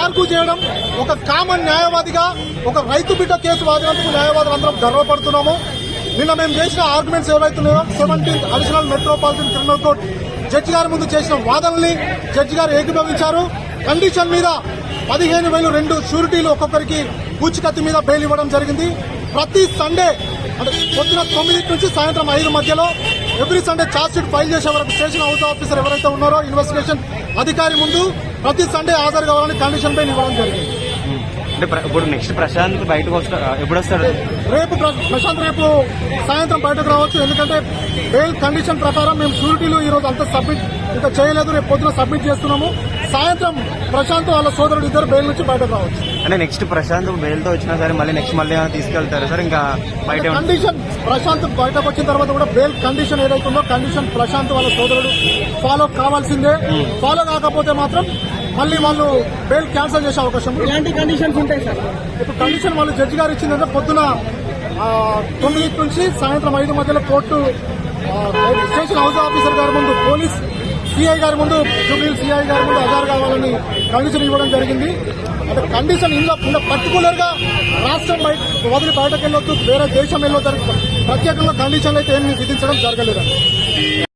Argue చేయడం ఒక common న్యాయవాదిగా ఒక రైతు బిడ్డ కేసు వాదినందుకు న్యాయవాదులు అందరం గర్వపడుతున్నాము. నిన్న మేము చేసిన ఆర్గ్యుమెంట్స్ ఏవైతున్నాయో seventeenth additional metropolitan criminal court judge గారి ముందు చేసిన వాదనల్ని జడ్జి గారు ఏకీభవించారు. కండిషన్ మీద పదిహేను వేలు రెండు షూరిటీలు ఒక్కొక్కరికి పూచికత్తు మీద బెయిల్ ఇవ్వడం జరిగింది. ప్రతి సండే అంటే పొద్దున తొమ్మిది నుంచి సాయంత్రం ఐదు మధ్యలో every Sunday charge sheet file చేసే వరకు స్టేషన్ హౌస్ ఆఫీసర్ ఎవరైతే ఉన్నారో ఇన్వెస్టిగేషన్ అధికారి ముందు ప్రతి సండే హాజరు కావాలని కండిషన్ బెయిల్ ఇవ్వడం జరిగింది అంటే ఇప్పుడు నెక్స్ట్ ప్రశాంత్ బయటకు వస్తా ఎప్పుడు వస్తాడు రేపు ప్ర- ప్రశాంత్ రేపు సాయంత్రం బయటకు రావచ్చు. ఎందుకంటే బెయిల్ కండిషన్ ప్రకారం మేము షూరిటీలు ఈ రోజు అంతా సబ్మిట్ ఇంకా చేయలేదు. రేపు పొద్దున సబ్మిట్ చేస్తున్నాము. సాయంత్రం ప్రశాంత్ వాళ్ళ సోదరుడు ఇద్దరు బెయిల్ నుంచి బయటకు రావచ్చు. అంటే నెక్స్ట్ ప్రశాంత్ బెయిల్తో వచ్చినా సరే మళ్ళీ నెక్స్ట్ మళ్ళీ ఏమైనా తీసుకెళ్తారు సార్? ఇంకా బయట కండిషన్ ప్రశాంత్ బయటకు వచ్చిన తర్వాత కూడా బెయిల్ కండిషన్ ఏదైతుందో కండిషన్ ప్రశాంత్ వాళ్ళ సోదరుడు ఫాలో కావాల్సిందే. ఫాలో కాకపోతే మాత్రం మళ్ళీ వాళ్ళు బెయిల్ క్యాన్సిల్ చేసే అవకాశం. ఎలాంటి కండిషన్స్ ఉంటాయి సార్? ఇప్పుడు కండిషన్ వాళ్ళు జడ్జి గారు ఇచ్చిందంటే పొద్దున తొమ్మిది నుంచి సాయంత్రం ఐదు మధ్యలో కోర్టు స్టేషన్ హౌస్ ఆఫీసర్ గారి ముందు పోలీస్ సిఐ గారి ముందు జూబ్లీ సిఐ గారి ముందు హజారు కావాలని కండిషన్ ఇవ్వడం జరిగింది. అంటే కండిషన్ ఇందులో పర్టికులర్గా రాష్ట్రం బయట వదిలి బయటకు వెళ్ళొద్దు వేరే దేశం వెళ్ళొద్దు ప్రత్యేకంగా కండిషన్ అయితే ఏమి విధించడం జరగలేదండి.